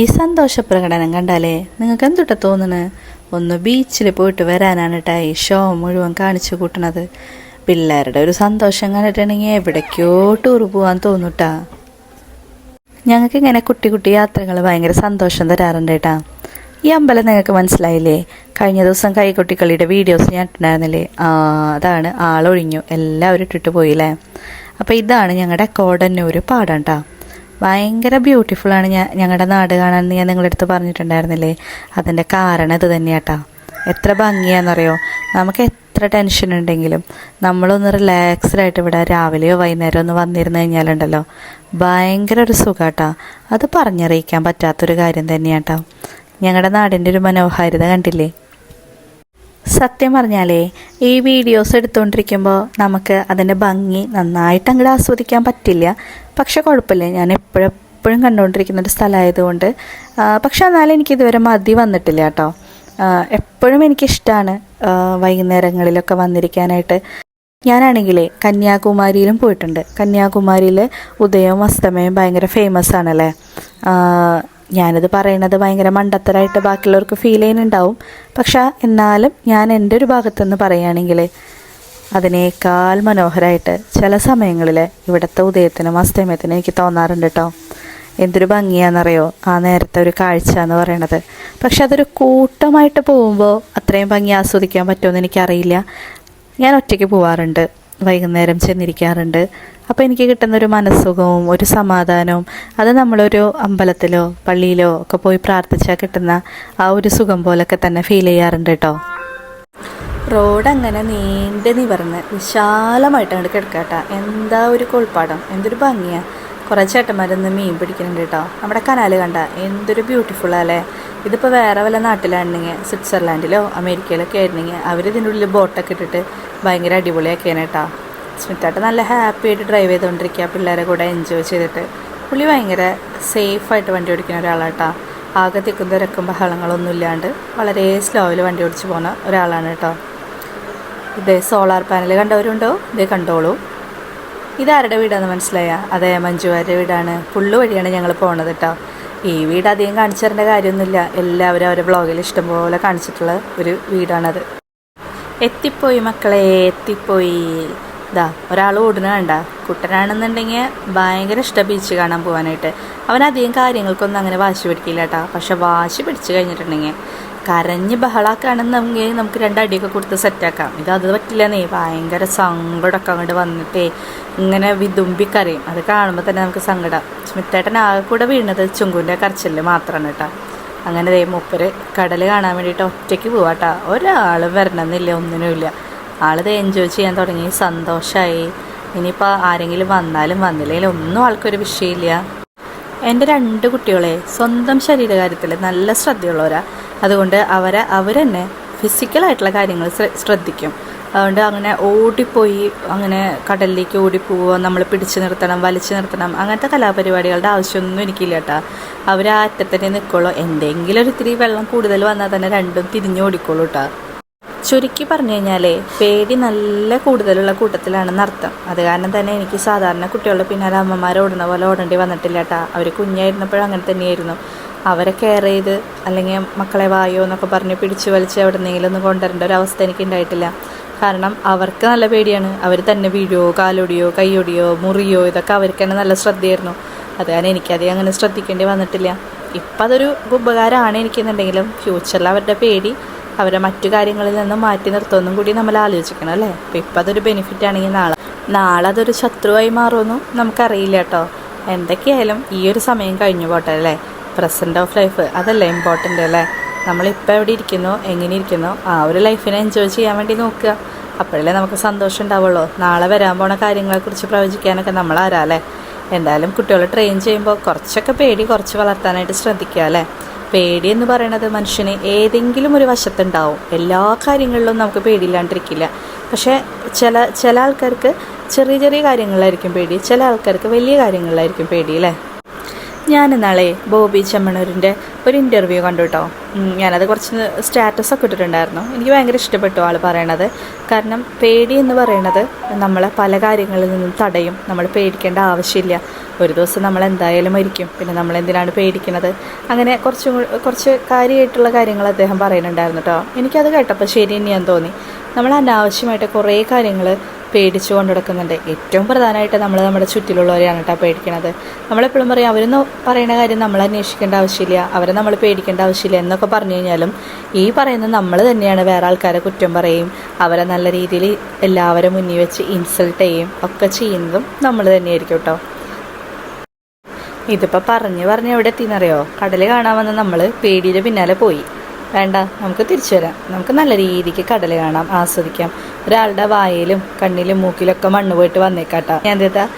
ഈ സന്തോഷ പ്രകടനം കണ്ടാലേ നിങ്ങൾക്ക് എന്തുട്ട തോന്നണ്? ഒന്ന് ബീച്ചിൽ പോയിട്ട് വരാനാണ് കേട്ടോ ഈ ഷോ മുഴുവൻ കാണിച്ചു കൂട്ടണത്. പിള്ളേരുടെ ഒരു സന്തോഷം കണ്ടിട്ടുണ്ടെങ്കിൽ എവിടേക്കോ ടൂർ പോകാൻ തോന്നൂട്ടാ. ഞങ്ങൾക്ക് ഇങ്ങനെ കുട്ടി കുട്ടി യാത്രകൾ ഭയങ്കര സന്തോഷം തരാറുണ്ട് കേട്ടാ ഈ അമ്പലം നിങ്ങൾക്ക് മനസ്സിലായില്ലേ? കഴിഞ്ഞ ദിവസം കൈകൊട്ടിക്കളിയുടെ വീഡിയോസ് ഞാൻ ഇട്ടിട്ടുണ്ടായിരുന്നില്ലേ? അതാണ് ആളൊഴിഞ്ഞു. എല്ലാവരും ഇട്ടിട്ട് പോയില്ലേ? അപ്പോൾ ഇതാണ് ഞങ്ങളുടെ കോടന്നൂർ പാടം കേട്ടോ ഭയങ്കര ബ്യൂട്ടിഫുള്ളാണ് ഞാൻ ഞങ്ങളുടെ നാട് കാണാൻ ഞാൻ നിങ്ങളുടെ അടുത്ത് പറഞ്ഞിട്ടുണ്ടായിരുന്നില്ലേ? അതിന്റെ കാരണം ഇത് തന്നെയാട്ടാ. എത്ര ഭംഗിയാണെന്നറിയോ നമുക്ക് എത്ര ടെൻഷൻ ഉണ്ടെങ്കിലും നമ്മളൊന്ന് റിലാക്സ്ഡ് ആയിട്ട് ഇവിടെ രാവിലെയോ വൈകുന്നേരമോ ഒന്ന് വന്നിരുന്നു കഴിഞ്ഞാലുണ്ടല്ലോ. ഭയങ്കര ഒരു സുഖാട്ടാ. അത് പറഞ്ഞറിയിക്കാൻ പറ്റാത്തൊരു കാര്യം തന്നെയാട്ടോ. ഞങ്ങളുടെ നാടിന്റെ ഒരു മനോഹാരിത കണ്ടില്ലേ? സത്യം പറഞ്ഞാലേ ഈ വീഡിയോസ് എടുത്തുകൊണ്ടിരിക്കുമ്പോൾ നമുക്ക് അതിന്റെ ഭംഗി നന്നായിട്ട് അങ്ങോട്ട് ആസ്വദിക്കാൻ പറ്റില്ല. പക്ഷെ കുഴപ്പമില്ല. ഞാൻ എപ്പോഴും എപ്പോഴും കണ്ടുകൊണ്ടിരിക്കുന്ന ഒരു സ്ഥലമായതുകൊണ്ട്. പക്ഷെ എന്നാലും എനിക്ക് ഇതുവരെ മതി വന്നിട്ടില്ല കേട്ടോ. എപ്പോഴും എനിക്കിഷ്ടമാണ് വൈകുന്നേരങ്ങളിലൊക്കെ വന്നിരിക്കാനായിട്ട്. ഞാനാണെങ്കിലേ കന്യാകുമാരിയിലും പോയിട്ടുണ്ട്. കന്യാകുമാരിയിൽ ഉദയവും അസ്തമയവും ഭയങ്കര ഫേമസ് ആണല്ലേ? ഞാനിത് പറയണത് ഭയങ്കര മണ്ടത്തരായിട്ട് ബാക്കിയുള്ളവർക്ക് ഫീൽ ചെയ്യുന്നുണ്ടാവും. പക്ഷെ എന്നാലും ഞാൻ എന്റെ ഒരു ഭാഗത്തുനിന്ന് പറയുകയാണെങ്കിൽ അതിനേക്കാൾ മനോഹരമായിട്ട് ചില സമയങ്ങളിൽ ഇവിടുത്തെ ഉദയത്തിനും അസ്തമയത്തിനും എനിക്ക് തോന്നാറുണ്ട് കേട്ടോ എന്തൊരു ഭംഗിയാണെന്നറിയോ ആ നേരത്തെ ഒരു കാഴ്ച എന്ന് പറയണത്. പക്ഷെ അതൊരു കൂട്ടമായിട്ട് പോകുമ്പോൾ അത്രയും ഭംഗി ആസ്വദിക്കാൻ പറ്റുമെന്ന് എനിക്കറിയില്ല. ഞാൻ ഒറ്റയ്ക്ക് പോവാറുണ്ട്. വൈകുന്നേരം ചെന്നിരിക്കാറുണ്ട്. അപ്പോൾ എനിക്ക് കിട്ടുന്ന ഒരു മനസ്സുഖവും ഒരു സമാധാനവും അത് നമ്മളൊരു അമ്പലത്തിലോ പള്ളിയിലോ ഒക്കെ പോയി പ്രാർത്ഥിച്ചാൽ കിട്ടുന്ന ആ ഒരു സുഖം പോലൊക്കെ തന്നെ ഫീൽ ചെയ്യാറുണ്ട് കേട്ടോ റോഡ് അങ്ങനെ നീണ്ട് നിവർന്ന് വിശാലമായിട്ട് അങ്ങോട്ട് കിടക്കാട്ടാ. എന്താ ഒരു കൊൾപ്പാടം? എന്തൊരു ഭംഗിയാ. കുറേ ചേട്ടന്മാരൊന്ന് മീൻ പിടിക്കുന്നുണ്ട് കേട്ടോ നമ്മുടെ കനാല് കണ്ട. എന്തൊരു ബ്യൂട്ടിഫുൾ അല്ലേ ഇതിപ്പോൾ വേറെ വല്ല നാട്ടിലാണെങ്കിൽ സ്വിറ്റ്സർലാൻഡിലോ അമേരിക്കയിലൊക്കെ ആയിരുന്നെങ്കിൽ അവർ ഇതിന്റെ ഉള്ളിൽ ബോട്ടൊക്കെ ഇട്ടിട്ട് ഭയങ്കര അടിപൊളിയാക്കിയാണ് കേട്ടോ സ്മിത്തായിട്ട് നല്ല ഹാപ്പി ആയിട്ട് ഡ്രൈവ് ചെയ്തുകൊണ്ടിരിക്കുക പിള്ളേരെ കൂടെ എൻജോയ് ചെയ്തിട്ട്. പുള്ളി ഭയങ്കര സേഫായിട്ട് വണ്ടി ഓടിക്കുന്ന ഒരാളാട്ടോ ആകെ തിക്കും തിരക്കും ബഹളങ്ങളൊന്നും ഇല്ലാണ്ട് വളരെ സ്ലോയിൽ വണ്ടി ഓടിച്ച് പോകുന്ന ഒരാളാണ് കേട്ടോ ഇത് സോളാർ പാനൽ കണ്ടവരുണ്ടോ? ഇത് കണ്ടോളൂ. ഇതാരുടെ വീടാണെന്ന് മനസ്സിലായ? അതെ മഞ്ജുവാരുടെ വീടാണ്. പുള്ളു വഴിയാണ് ഞങ്ങൾ പോണത് കേട്ടോ ഈ വീട് അധികം കാണിച്ചു തരേണ്ട കാര്യമൊന്നുമില്ല. എല്ലാവരും അവരുടെ ബ്ലോഗിൽ ഇഷ്ടംപോലെ കാണിച്ചിട്ടുള്ള ഒരു വീടാണത്. എത്തിപ്പോയി മക്കളെ എത്തിപ്പോയി. ഇതാ ഒരാൾ ഓടുന്ന കണ്ട. കുട്ടനാണെന്നുണ്ടെങ്കിൽ ഭയങ്കര ഇഷ്ടം ബീച്ച് കാണാൻ പോകാനായിട്ട് അവൻ അധികം കാര്യങ്ങൾക്കൊന്നും അങ്ങനെ വാശി പിടിക്കില്ല കേട്ടോ പക്ഷെ വാശി പിടിച്ചു കഴിഞ്ഞിട്ടുണ്ടെങ്കിൽ കരഞ്ഞ് ബഹളാക്കാണെന്നെങ്കിൽ നമുക്ക് രണ്ടടിയൊക്കെ കൊടുത്ത് സെറ്റാക്കാം ഇത് അത് പറ്റില്ല നീ ഭയങ്കര സങ്കടമൊക്കെ അങ്ങോട്ട് വന്നിട്ടേ ഇങ്ങനെ വിതുമ്പിക്കറിയും അത് കാണുമ്പോൾ തന്നെ നമുക്ക് സങ്കടം. സ്മിത്തേട്ടൻ ആകെ കൂടെ വീണത് ചുങ്കുന്റെ കരച്ചിൽ മാത്രമാണ് കേട്ടോ. അങ്ങനെ ദേ മൂപ്പര് കടൽ കാണാൻ വേണ്ടിയിട്ട് ഒറ്റയ്ക്ക് പോവാട്ടാ ഒരാളും വരണമെന്നില്ല ഒന്നിനുമില്ല. ആളിത് എൻജോയ് ചെയ്യാൻ തുടങ്ങി. സന്തോഷമായി ഇനിയിപ്പോൾ ആരെങ്കിലും വന്നാലും വന്നില്ലെങ്കിലും ഒന്നും ആൾക്കൊരു വിഷയമില്ല. എന്റെ രണ്ട് കുട്ടികളെ സ്വന്തം ശരീരകാര്യത്തിൽ നല്ല ശ്രദ്ധയുള്ളവരാ. അതുകൊണ്ട് അവരെ അവരെന്നെ ഫിസിക്കലായിട്ടുള്ള കാര്യങ്ങൾ ശ്രദ്ധിക്കും. അതുകൊണ്ട് അങ്ങനെ ഓടിപ്പോയി അങ്ങനെ കടലിലേക്ക് ഓടിപ്പോവുക നമ്മൾ പിടിച്ചു നിർത്തണം വലിച്ചു നിർത്തണം അങ്ങനത്തെ കലാപരിപാടികളുടെ ആവശ്യമൊന്നും എനിക്കില്ല കേട്ടോ അവർ ആ അറ്റത്തന്നെ നിൽക്കുള്ളൂ എന്തെങ്കിലും ഒരു ഇത്തിരി വെള്ളം കൂടുതൽ വന്നാൽ തന്നെ രണ്ടും തിരിഞ്ഞു ഓടിക്കോളൂ കേട്ടോ ചുരുക്കി പറഞ്ഞു കഴിഞ്ഞാലേ പേടി നല്ല കൂടുതലുള്ള കൂട്ടത്തിലാണെന്ന് അർത്ഥം അത് കാരണം തന്നെ എനിക്ക് സാധാരണ കുട്ടികളുടെ പിന്നാലെ അമ്മമാർ ഓടുന്ന പോലെ ഓടേണ്ടി വന്നിട്ടില്ല കേട്ടാ അവർ കുഞ്ഞായിരുന്നപ്പോഴും അങ്ങനെ തന്നെയായിരുന്നു. അവരെ കെയർ ചെയ്ത് അല്ലെങ്കിൽ മക്കളെ വായോ എന്നൊക്കെ പറഞ്ഞ് പിടിച്ചു വലിച്ച് എവിടെ ഒന്ന് കൊണ്ടുവരേണ്ട ഒരു അവസ്ഥ എനിക്ക് ഉണ്ടായിട്ടില്ല. കാരണം അവർക്ക് നല്ല പേടിയാണ്. അവർ തന്നെ വീഴോ കാലൊടിയോ കൈയൊടിയോ മുറിയോ ഇതൊക്കെ അവർക്ക് തന്നെ നല്ല ശ്രദ്ധയായിരുന്നു. അത് കാരണം എനിക്കധികം അങ്ങനെ ശ്രദ്ധിക്കേണ്ടി വന്നിട്ടില്ല. ഇപ്പം അതൊരു ഉപകാരമാണ് എനിക്കെന്നുണ്ടെങ്കിലും ഫ്യൂച്ചറിൽ അവരുടെ പേടി അവരെ മറ്റു കാര്യങ്ങളിൽ നിന്നും മാറ്റി നിർത്തുമെന്നും കൂടി നമ്മൾ ആലോചിക്കണം അല്ലേ? അപ്പം ഇപ്പം അതൊരു ബെനിഫിറ്റ് ആണെങ്കിൽ നാളെ നാളെ അതൊരു ശത്രുവായി മാറുമെന്നും നമുക്കറിയില്ല കേട്ടോ. എന്തൊക്കെയായാലും ഈ ഒരു സമയം കഴിഞ്ഞു പോട്ടെ അല്ലേ? പ്രസന്റ് ഓഫ് ലൈഫ് അതല്ലേ ഇമ്പോർട്ടന്റ് അല്ലേ? നമ്മളിപ്പോൾ എവിടെ ഇരിക്കുന്നു? എങ്ങനെ ഇരിക്കുന്നു? ആ ഒരു ലൈഫിനെ എൻജോയ് ചെയ്യാൻ വേണ്ടി നോക്കുക. അപ്പോഴല്ലേ നമുക്ക് സന്തോഷം ഉണ്ടാവുള്ളൂ. നാളെ വരാൻ പോണ കാര്യങ്ങളെക്കുറിച്ച് പ്രവചിക്കാനൊക്കെ നമ്മൾ ആരാ അല്ലേ? എന്തായാലും കുട്ടികളെ ട്രെയിൻ ചെയ്യുമ്പോൾ കുറച്ചൊക്കെ പേടി കുറച്ച് വളർത്താനായിട്ട് ശ്രദ്ധിക്കുക അല്ലേ? പേടി എന്ന് പറയുന്നത് മനുഷ്യന് ഏതെങ്കിലും ഒരു വശത്തുണ്ടാവും. എല്ലാ കാര്യങ്ങളിലും നമുക്ക് പേടിയില്ലാണ്ടിരിക്കില്ല. പക്ഷേ ചില ചില ആൾക്കാർക്ക് ചെറിയ ചെറിയ കാര്യങ്ങളിലായിരിക്കും പേടി. ചില ആൾക്കാർക്ക് വലിയ കാര്യങ്ങളിലായിരിക്കും പേടി അല്ലേ? ഞാൻ നാളെ ബോബി ചെമ്മണൂരിന്റെ ഒരു ഇന്റർവ്യൂ കണ്ടു കേട്ടോ ഞാനത് കുറച്ച് സ്റ്റാറ്റസ് ഒക്കെ ഇട്ടിട്ടുണ്ടായിരുന്നു. എനിക്ക് ഭയങ്കര ഇഷ്ടപ്പെട്ടു ആൾ പറയണത്. കാരണം പേടി എന്ന് പറയണത് നമ്മളെ പല കാര്യങ്ങളിൽ നിന്നും തടയും. നമ്മൾ പേടിക്കേണ്ട ആവശ്യമില്ല. ഒരു ദിവസം നമ്മൾ എന്തായാലും മരിക്കും. പിന്നെ നമ്മൾ എന്തിനാണ് പേടിക്കുന്നത്? അങ്ങനെ കുറച്ച് കുറച്ച് കാര്യമായിട്ടുള്ള കാര്യങ്ങൾ അദ്ദേഹം പറയുന്നുണ്ടായിരുന്നു കേട്ടോ എനിക്കത് കേട്ടപ്പോൾ ശരി തന്നെയാണ് തോന്നി. നമ്മൾ അനാവശ്യമായിട്ട് കുറേ കാര്യങ്ങൾ പേടിച്ചു കൊണ്ട് നടക്കുന്നുണ്ട് ഏറ്റവും പ്രധാനമായിട്ട് നമ്മൾ നമ്മുടെ ചുറ്റിലുള്ളവരെയാണ് കേട്ടോ പേടിക്കണത്. നമ്മളെപ്പോഴും പറയും അവരെന്ന് പറയുന്ന കാര്യം നമ്മൾ അന്വേഷിക്കേണ്ട ആവശ്യമില്ല അവരെ നമ്മൾ പേടിക്കേണ്ട ആവശ്യമില്ല എന്നൊക്കെ പറഞ്ഞു കഴിഞ്ഞാലും ഈ പറയുന്ന നമ്മൾ തന്നെയാണ് വേറെ ആൾക്കാരെ കുറ്റം പറയും അവരെ നല്ല രീതിയിൽ എല്ലാവരും മുന്നിൽ വെച്ച് ഇൻസൾട്ട് ചെയ്യും ഒക്കെ ചെയ്യുന്നതും നമ്മൾ തന്നെയായിരിക്കും കേട്ടോ. ഇതിപ്പോൾ പറഞ്ഞ് പറഞ്ഞ് എവിടെ എത്തിയെന്നറിയോ കടൽ കാണാൻ വന്ന് നമ്മൾ പേടിയുടെ പിന്നാലെ പോയി. വേണ്ട നമുക്ക് തിരിച്ചു വരാം. നമുക്ക് നല്ല രീതിക്ക് കടൽ കാണാം ആസ്വദിക്കാം. ഒരാളുടെ വായയിലും കണ്ണിലും മൂക്കിലൊക്കെ മണ്ണ് പോയിട്ട് വന്നേക്കാട്ടാ. ഞാൻ എന്താ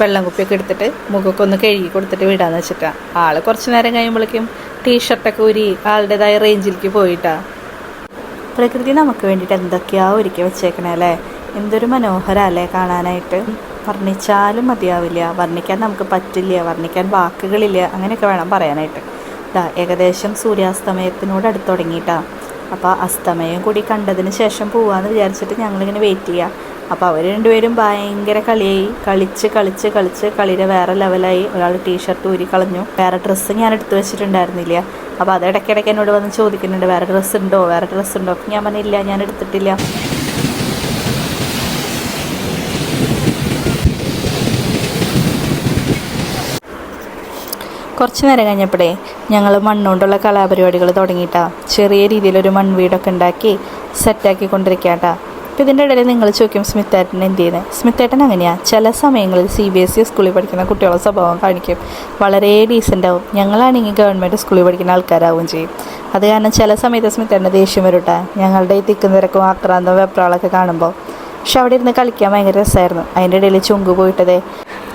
വെള്ളം കുപ്പിയൊക്കെ എടുത്തിട്ട് മുഖമൊക്കെ ഒന്ന് കഴുകി കൊടുത്തിട്ട് വിടാന്ന് വെച്ചിട്ടാ. ആൾ കുറച്ച് നേരം കഴിയുമ്പോഴേക്കും ടീഷർട്ടൊക്കെ ഊരി ആളുടേതായ റേഞ്ചിലേക്ക് പോയിട്ടാ. പ്രകൃതി നമുക്ക് വേണ്ടിയിട്ട് എന്തൊക്കെയാ ഒരുക്കി വെച്ചേക്കണേ അല്ലേ? എന്തൊരു മനോഹരല്ലേ കാണാനായിട്ട്? വർണിച്ചാലും മതിയാവില്ല. വർണിക്കാൻ നമുക്ക് പറ്റില്ല. വർണിക്കാൻ വാക്കുകളില്ല. അങ്ങനെയൊക്കെ വേണം പറയാനായിട്ട്. ഏകദേശം സൂര്യാസ്തമയത്തിനോട് അടുത്ത് തുടങ്ങിയിട്ടാ. അപ്പോൾ അസ്തമയം കൂടി കണ്ടതിന് ശേഷം പോവാന്ന് വിചാരിച്ചിട്ട് ഞങ്ങളിങ്ങനെ വെയിറ്റ് ചെയ്യുക അപ്പോൾ അവർ രണ്ടുപേരും ഭയങ്കര കളിയായി. കളിച്ച് കളിച്ച് കളിച്ച് കളിയുടെ വേറെ ലെവലായി ഒരാൾ ടീഷർട്ട് ഊരി കളഞ്ഞു. വേറെ ഡ്രസ്സ് ഞാൻ എടുത്തു വെച്ചിട്ടുണ്ടായിരുന്നില്ല. അപ്പോൾ അത് ഇടയ്ക്കിടയ്ക്ക് എന്നോട് വന്ന് ചോദിക്കുന്നുണ്ട് വേറെ ഡ്രസ്സ് ഉണ്ടോ? വേറെ ഡ്രസ്സ് ഉണ്ടോ? ഞാൻ പറഞ്ഞില്ല ഞാൻ എടുത്തിട്ടില്ല. കുറച്ച് നേരം കഴിഞ്ഞപ്പോഴേ ഞങ്ങൾ മണ്ണുകൊണ്ടുള്ള കലാപരിപാടികൾ തുടങ്ങിയിട്ടാ. ചെറിയ രീതിയിലൊരു മൺവീടൊക്കെ ഉണ്ടാക്കി സെറ്റാക്കി കൊണ്ടിരിക്കാട്ടാ അപ്പോൾ ഇതിന്റെ ഇടയിൽ നിങ്ങൾ ചോദിക്കും സ്മിത്തേട്ടൻ എന്ത് ചെയ്യുന്നത് സ്മിത്തേട്ടൻ അങ്ങനെയാണ് ചില സമയങ്ങളിൽ സി ബി എസ് ഇ സ്കൂളിൽ പഠിക്കുന്ന കുട്ടികളുടെ സ്വഭാവം കാണിക്കും. വളരെ ഡീസന്റ് ആവും ഞങ്ങളാണെങ്കിൽ ഗവൺമെന്റ് സ്കൂളിൽ പഠിക്കുന്ന ആൾക്കാരാവും ചെയ്യും. അത് കാരണം ചില സമയത്ത് സ്മിത്തേട്ടന്റെ ദേഷ്യം വരൂട്ടാ. ഞങ്ങളുടെ ഈ തിക്കും തിരക്കും ആക്രാന്തം വെപ്രാളൊക്കെ കാണുമ്പോൾ പക്ഷെ അവിടെ ഇരുന്ന് കളിക്കാൻ ഭയങ്കര രസമായിരുന്നു അതിന്റെ ഇടയിൽ ചുങ്ക് പോയിട്ടതേ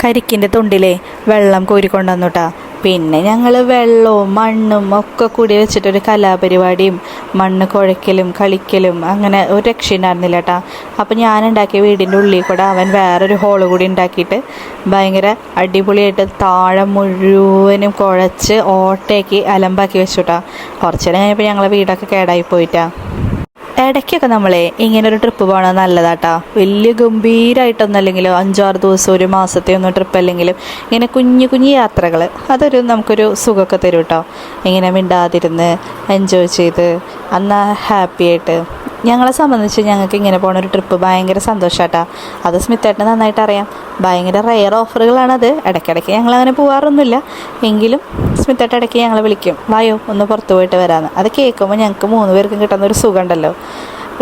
കരിക്കിന്റെ തൊണ്ടിലെ വെള്ളം കോരിക്കൊണ്ടുവന്നുട്ടാ പിന്നെ ഞങ്ങൾ വെള്ളവും മണ്ണും ഒക്കെ കൂടി വെച്ചിട്ടൊരു കലാപരിപാടിയും മണ്ണ് കുഴയ്ക്കലും കളിക്കലും അങ്ങനെ ഒരു രക്ഷയുണ്ടായിരുന്നില്ല കേട്ടാ അപ്പം ഞാൻ ഉണ്ടാക്കിയ വീടിന്റെ ഉള്ളിൽ കൂടെ അവൻ വേറൊരു ഹോൾ കൂടി ഉണ്ടാക്കിയിട്ട് ഭയങ്കര അടിപൊളിയായിട്ട് താഴെ മുഴുവനും കുഴച്ച് ഓട്ടയാക്കി അലമ്പാക്കി വെച്ചുട്ടാ കുറച്ചു നേരം കഴിഞ്ഞപ്പോൾ ഞങ്ങളെ വീടൊക്കെ കേടായി പോയിട്ടാ ഇടയ്ക്കൊക്കെ നമ്മളെ ഇങ്ങനെ ഒരു ട്രിപ്പ് പോകണത് നല്ലതാട്ടാ. വലിയ ഗംഭീരമായിട്ടൊന്നും അല്ലെങ്കിലും അഞ്ചാറ് ദിവസം ഒരു മാസത്തെ ഒന്നും ട്രിപ്പ് അല്ലെങ്കിലും ഇങ്ങനെ കുഞ്ഞു കുഞ്ഞു യാത്രകൾ അതൊരു നമുക്കൊരു സുഖമൊക്കെ തരും കേട്ടോ ഇങ്ങനെ മിണ്ടാതിരുന്ന് എൻജോയ് ചെയ്ത് അന്നാ ഹാപ്പി ആയിട്ട് ഞങ്ങളെ സംബന്ധിച്ച് ഞങ്ങൾക്ക് ഇങ്ങനെ പോണ ഒരു ട്രിപ്പ് ഭയങ്കര സന്തോഷാട്ടാ. അത് സ്മിത്തേട്ടന് നന്നായിട്ട് അറിയാം. ഭയങ്കര റെയർ ഓഫറുകളാണത് ഇടയ്ക്കിടയ്ക്ക് ഞങ്ങൾ അങ്ങനെ പോകാറൊന്നുമില്ല എങ്കിലും സ്മിത്തേട്ട ഇടയ്ക്ക് ഞങ്ങളെ വിളിക്കും. വായോ ഒന്ന് പുറത്ത് പോയിട്ട് വരാമെന്ന് അത് കേൾക്കുമ്പോൾ ഞങ്ങൾക്ക് മൂന്ന് പേർക്കും കിട്ടുന്ന ഒരു സുഖമുണ്ടല്ലോ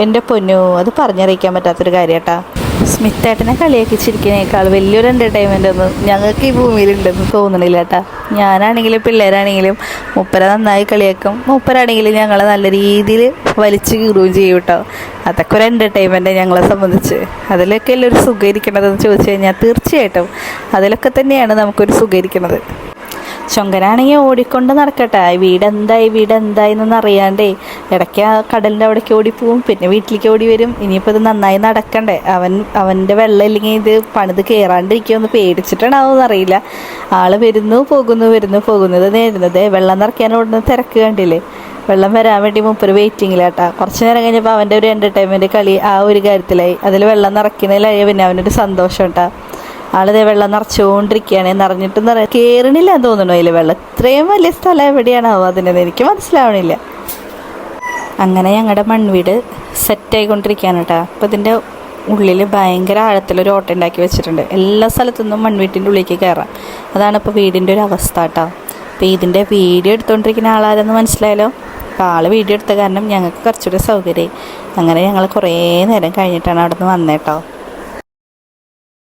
എന്റെ പൊന്നു അത് പറഞ്ഞറിയിക്കാൻ പറ്റാത്തൊരു കാര്യമാട്ടാ സ്മിത്തേട്ടനെ കളിയാക്കി ചിരിക്കുന്നതിനേക്കാൾ വലിയൊരു എന്റർടൈൻമെന്റ് ഒന്നും ഞങ്ങൾക്ക് ഈ ഭൂമിയിലുണ്ടെന്ന് തോന്നണില്ല കേട്ടാ. ഞാനാണെങ്കിലും പിള്ളേരാണെങ്കിലും മുപ്പര നന്നായി കളിയാക്കും. മുപ്പരാണെങ്കിലും ഞങ്ങളെ നല്ല രീതിയിൽ വലിച്ചു കീറുകയും ചെയ്യും കേട്ടോ. അതൊക്കെ ഒരു എന്റർടൈൻമെന്റ് ഞങ്ങളെ സംബന്ധിച്ച്. അതിലൊക്കെ ഒരു സുഖം ഇരിക്കണതെന്ന് ചോദിച്ചു കഴിഞ്ഞാൽ തീർച്ചയായിട്ടും അതിലൊക്കെ തന്നെയാണ് നമുക്കൊരു സുഖം ഇരിക്കണത് ചൊങ്കനാണെങ്കിൽ ഓടിക്കൊണ്ട് നടക്കട്ടെ. വീട് എന്തായി വീട് എന്തായി എന്നൊന്നും അറിയാണ്ടേ. ഇടയ്ക്ക് ആ കടലിന്റെ അവിടേക്ക് ഓടിപ്പോവും. പിന്നെ വീട്ടിലേക്ക് ഓടി വരും. ഇനിയിപ്പോൾ ഇത് നന്നായി നടക്കണ്ടേ. അവൻ അവന്റെ വെള്ളം ഇല്ലെങ്കിൽ ഇത് പണിത് കയറാണ്ടിരിക്കുമെന്ന് പേടിച്ചിട്ടുണ്ടാവുമെന്ന് അറിയില്ല ആൾ വരുന്നു പോകുന്നു വരുന്നു പോകുന്നത് നേരുന്നത്. വെള്ളം നിറയ്ക്കാൻ ഓടുന്ന തിരക്ക് കണ്ടില്ലേ? വെള്ളം വരാൻ വേണ്ടി മുപ്പര് വെയിറ്റിങ്ങിലാട്ടാ കുറച്ച് നേരം കഴിഞ്ഞപ്പോൾ അവന്റെ ഒരു എന്റർടൈൻമെന്റ് കളി ആ ഒരു കാര്യത്തിലായി. അതിൽ വെള്ളം നിറയ്ക്കുന്നതിലായി. പിന്നെ അവനൊരു സന്തോഷം കേട്ടാ. ആളിതേ വെള്ളം നിറച്ചുകൊണ്ടിരിക്കുകയാണ്. നിറഞ്ഞിട്ട് നിറ കയറണില്ല എന്ന് തോന്നുന്നു അതിൽ വെള്ളം. ഇത്രയും വലിയ സ്ഥലം എവിടെയാണാവോ അതിന്റെ എനിക്ക് മനസ്സിലാവണില്ല. അങ്ങനെ ഞങ്ങളുടെ മൺവീട് സെറ്റായിക്കൊണ്ടിരിക്കുകയാണ് കേട്ടോ അപ്പോൾ ഇതിന്റെ ഉള്ളിൽ ഭയങ്കര ആഴത്തിലൊരു ഓട്ടം ഉണ്ടാക്കി വെച്ചിട്ടുണ്ട്. എല്ലാ സ്ഥലത്തു നിന്നും മൺവീട്ടിന്റെ ഉള്ളിലേക്ക് കയറാം അതാണ് ഇപ്പോൾ വീടിന്റെ ഒരു അവസ്ഥ കേട്ടോ അപ്പോൾ ഇതിന്റെ വീഡിയോ എടുത്തുകൊണ്ടിരിക്കുന്ന ആളാരെന്ന് മനസ്സിലായല്ലോ? അപ്പോൾ ആൾ വീഡിയോ എടുത്ത കാരണം ഞങ്ങൾക്ക് കുറച്ചുകൂടി സൗകര്യമായി. അങ്ങനെ ഞങ്ങൾ കുറേ നേരം കഴിഞ്ഞിട്ടാണ് അവിടെ നിന്ന് വന്നേട്ടോ